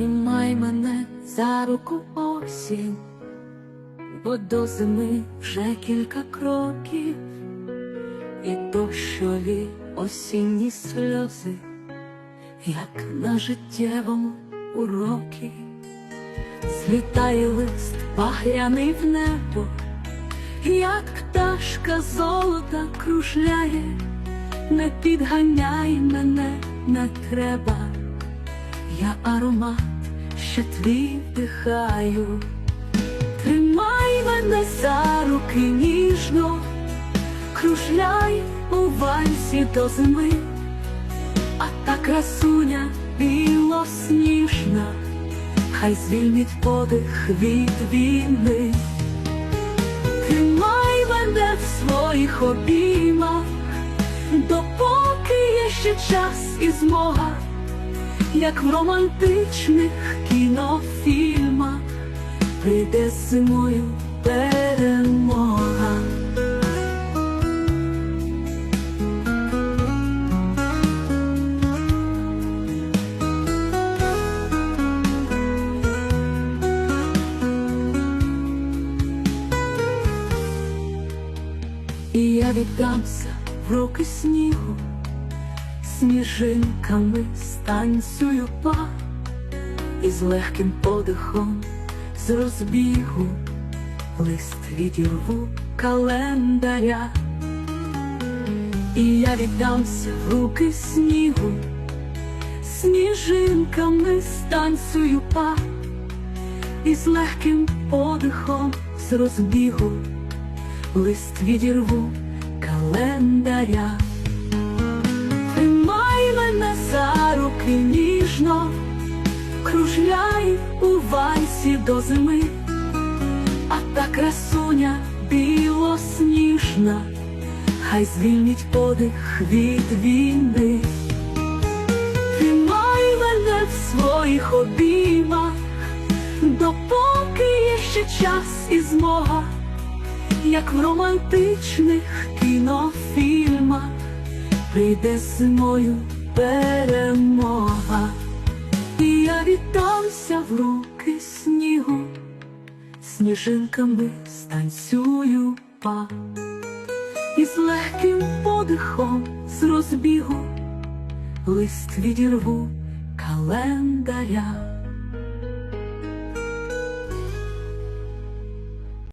Тримай мене за руку осінь, бо до зими вже кілька кроків, і дощові осінні сльози, як на життєвому урокі, злітає лист багряний в небо, як пташка золота кружляє, не підганяй мене, не треба. Я аромат, що твій вдихаю, тримай мене за руки ніжно, кружляй у вальсі до зими, а та красуня білосніжна, хай звільнить подих від війни, тримай мене в своїх обіймах, допоки є ще час і змога як в романтичних кінофільмах, прийде зимою перемога. І я віддамся в руки снігу сніжинками станцюю па, і з легким подихом з розбігу лист відірву календаря, і я віддамся в руки снігу, сніжинками станцюю па, і з легким подихом з розбігу лист відірву календаря. За ніжно, кружляй у вальсі до зими, а та красуня білосніжна, хай звільнить подих від війни. Тримай мене в своїх обіймах, допоки є ще час і змога, як в романтичних кінофільмах прийде зимою перемога, і я віддамся в руки снігу, сніжинками станцюю па, і з легким подихом з розбігу лист відірву календаря.